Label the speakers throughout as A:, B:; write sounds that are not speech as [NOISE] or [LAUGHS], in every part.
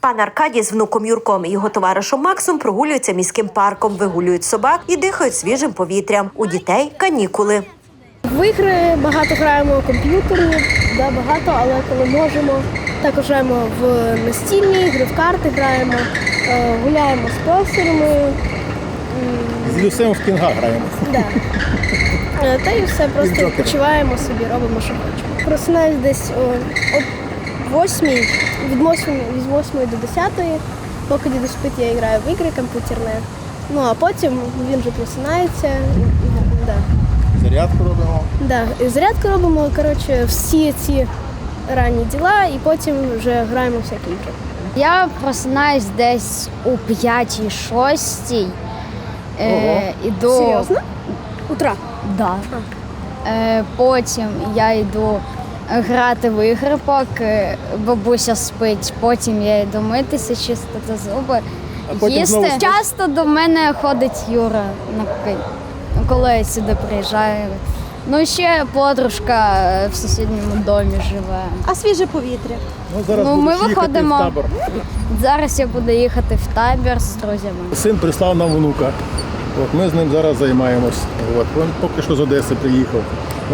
A: Пан Аркадій з внуком Юрком і його товаришем Максом прогулюються міським парком, вигулюють собак і дихають свіжим повітрям. У дітей канікули.
B: В ігри багато граємо комп'ютерні, да, багато, але коли можемо. Також граємо в настільні ігри, в карти граємо, е, гуляємо з постерами.
C: З Люсем в кінга граємо.
B: Да. Е, Та і все, просто відпочиваємо собі, робимо, що хочемо. Просинаюсь десь о, о 8, від 8, від 8 до 10, поки діду спить, я граю в ігри комп'ютерні. Ну а потім він вже просинається. Да.
C: Зарядку робимо.
B: Да, і зарядку робимо, коротше, всі ці ранні діла, і потім вже граємо всякі ігри.
D: Я просинаюсь десь у 5-6. Е, іду,
B: Серйозно? Утра.
D: Да. Е, потім я йду грати в ігри, поки бабуся спить. Потім я йду митися, чистити зуби.
C: А потім
D: їсти.
C: знову спиш?
D: Часто до мене ходить Юра, на коли я сюди приїжджаю. Ну ще подружка е, в сусідньому домі живе.
A: А свіже повітря.
C: Ну, зараз
D: Ну, ми
C: будеш їхати
D: виходимо.
C: в табор.
D: Зараз я буду їхати в табір з друзями.
C: Син прислав нам внука. От ми з ним зараз займаємось. От він поки що з Одеси приїхав.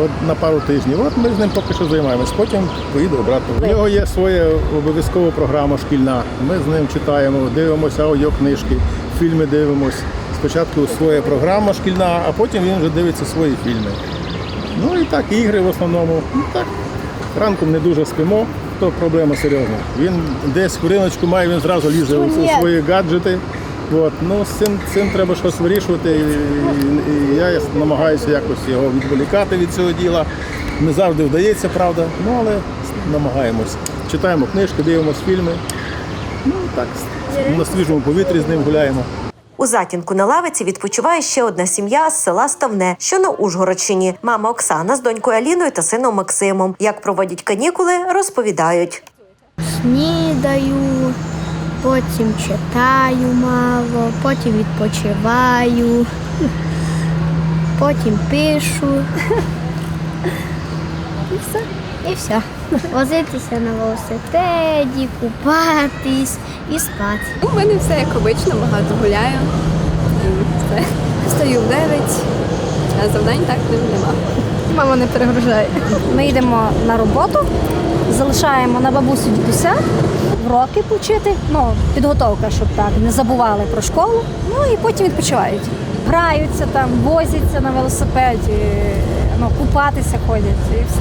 C: От на пару тижнів. От ми з ним поки що займаємось. Потім поїду обратно. У нього є своя обов'язкова програма шкільна. Ми з ним читаємо, дивимося аудіокнижки, фільми дивимось. Спочатку своя програма шкільна, а потім він вже дивиться свої фільми. Ну і так, ігри в основному. Ну так, ранком не дуже спимо, то проблема серйозна. Він десь хвилиночку має, він зразу лізе у свої гаджети. От. Ну, з цим, цим треба щось вирішувати. І, і, і я намагаюся якось його відволікати від цього діла. Не завжди вдається, правда, ну але намагаємось. Читаємо книжки, дивимося фільми. Ну так, на свіжому повітрі з ним гуляємо.
A: У затінку на лавиці відпочиває ще одна сім'я з села Ставне, що на Ужгородщині. Мама Оксана з донькою Аліною та сином Максимом. Як проводять канікули, розповідають.
B: Снідаю, потім читаю мало, потім відпочиваю, [LAUGHS] потім пишу. [LAUGHS] І все. І все. [LAUGHS] Возитися на велосипеді, купатись і спати.
E: У мене все як обично, багато гуляю. Стою в 9, а завдань так нема.
F: Мама не перегружає. Ми йдемо на роботу, залишаємо на бабусю дідуся, уроки повчити, ну, підготовка, щоб так не забували про школу. Ну і потім відпочивають. Граються там, возяться на велосипеді, ну, купатися ходять і все.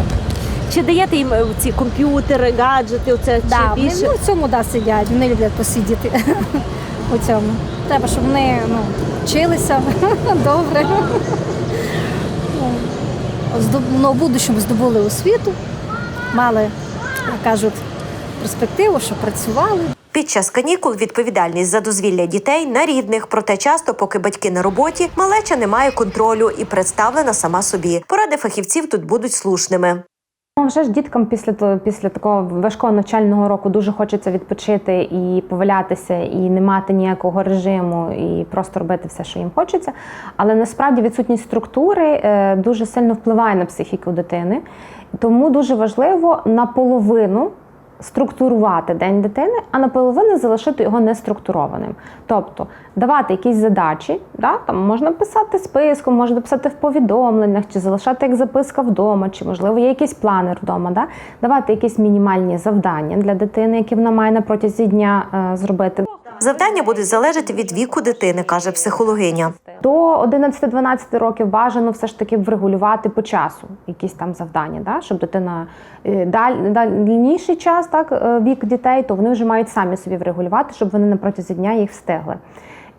G: Чи даєте їм е, ці комп'ютери, гаджети? Оце
F: Да,
G: чи
F: вони,
G: більше?
F: ну, в цьому да, сидять, вони люблять посидіти [LAUGHS] у цьому. Треба, щоб вони ну, вчилися [LAUGHS] добре. Здоб- ну, будущому здобули освіту, мали, як кажуть, перспективу, що працювали.
A: Під час канікул відповідальність за дозвілля дітей на рідних, проте часто, поки батьки на роботі, малеча не має контролю і представлена сама собі. Поради фахівців тут будуть слушними.
H: Ну, вже ж діткам після після такого важкого навчального року дуже хочеться відпочити і повалятися, і не мати ніякого режиму, і просто робити все, що їм хочеться. Але насправді відсутність структури е, дуже сильно впливає на психіку дитини. Тому дуже важливо наполовину структурувати день дитини, а наполовину залишити його неструктурованим. Тобто давати якісь задачі, да? там можна писати списком, можна писати в повідомленнях, чи залишати як записка вдома, чи можливо є якийсь планер вдома. Да? Давати якісь мінімальні завдання для дитини, які вона має на протязі дня е, зробити.
A: Завдання будуть залежати від віку дитини, каже психологиня.
H: До 11-12 років бажано все ж таки врегулювати по часу якісь там завдання, да? щоб дитина е, даль, дальніший час, так, е, вік дітей, то вони вже мають самі собі врегулювати, щоб вони на протязі дня їх встигли.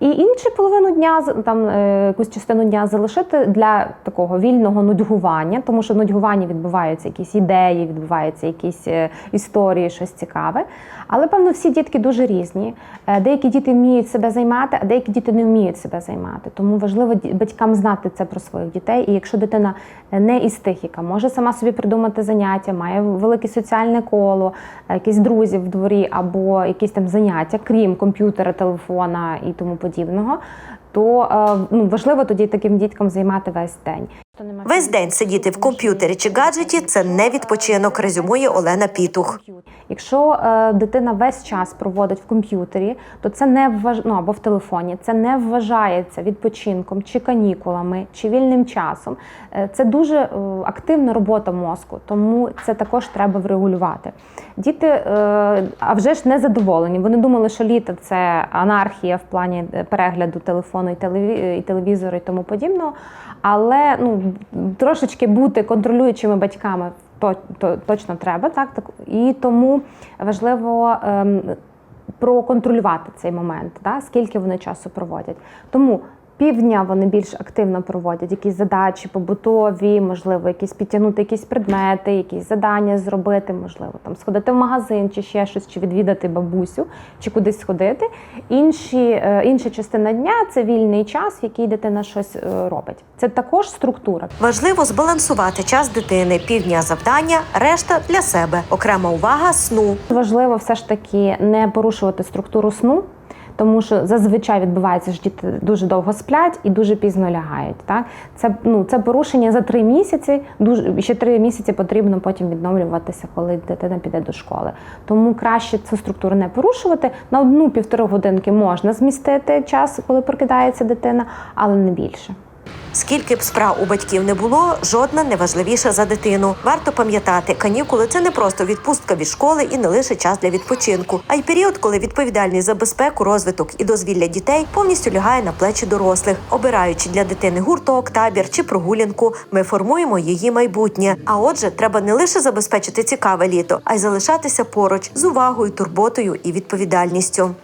H: І іншу половину дня, там е, якусь частину дня залишити для такого вільного нудьгування, тому що в нудьгуванні відбуваються якісь ідеї, відбуваються якісь е, історії, щось цікаве. Але певно, всі дітки дуже різні. Е, Деякі діти вміють себе займати, а деякі діти не вміють себе займати. Тому важливо батькам знати це про своїх дітей. І якщо дитина не із тих, яка може сама собі придумати заняття, має велике соціальне коло, якісь друзі в дворі або якісь там заняття, крім комп'ютера, телефона і тому подібного, то е, ну, важливо тоді таким діткам займати весь день.
A: Весь день сидіти в комп'ютері чи гаджеті це не відпочинок, резюмує Олена Пітух.
H: Якщо е, дитина весь час проводить в комп'ютері, то це не вваж... ну, або в телефоні, це не вважається відпочинком чи канікулами, чи вільним часом. Е, це дуже е, активна робота мозку, тому це також треба врегулювати. Діти, е, а вже ж не задоволені. Вони думали, що літо це анархія в плані е, перегляду телефону і телевізору і тому подібного. Але ну трошечки бути контролюючими батьками то, то точно треба, так так і тому важливо ем, проконтролювати цей момент, да, скільки вони часу проводять. Тому півдня вони більш активно проводять якісь задачі побутові, можливо, якісь підтягнути якісь предмети, якісь завдання зробити, можливо, там сходити в магазин чи ще щось, чи відвідати бабусю, чи кудись сходити. Інші, е, інша частина дня це вільний час, в який дитина щось е, робить. Це також структура.
A: Важливо збалансувати час дитини, півдня завдання, решта для себе. Окрема увага сну.
H: Важливо все ж таки не порушувати структуру сну. Тому що зазвичай відбувається, що діти дуже довго сплять і дуже пізно лягають. Так це ну це порушення за три місяці. Дуже ще три місяці потрібно потім відновлюватися, коли дитина піде до школи. Тому краще цю структуру не порушувати. На одну-півтори годинки можна змістити час, коли прокидається дитина, але не більше.
A: Скільки б справ у батьків не було, жодна не важливіша за дитину. Варто пам'ятати, канікули це не просто відпустка від школи і не лише час для відпочинку, а й період, коли відповідальність за безпеку, розвиток і дозвілля дітей повністю лягає на плечі дорослих. Обираючи для дитини гурток, табір чи прогулянку, ми формуємо її майбутнє. А отже, треба не лише забезпечити цікаве літо, а й залишатися поруч з увагою, турботою і відповідальністю.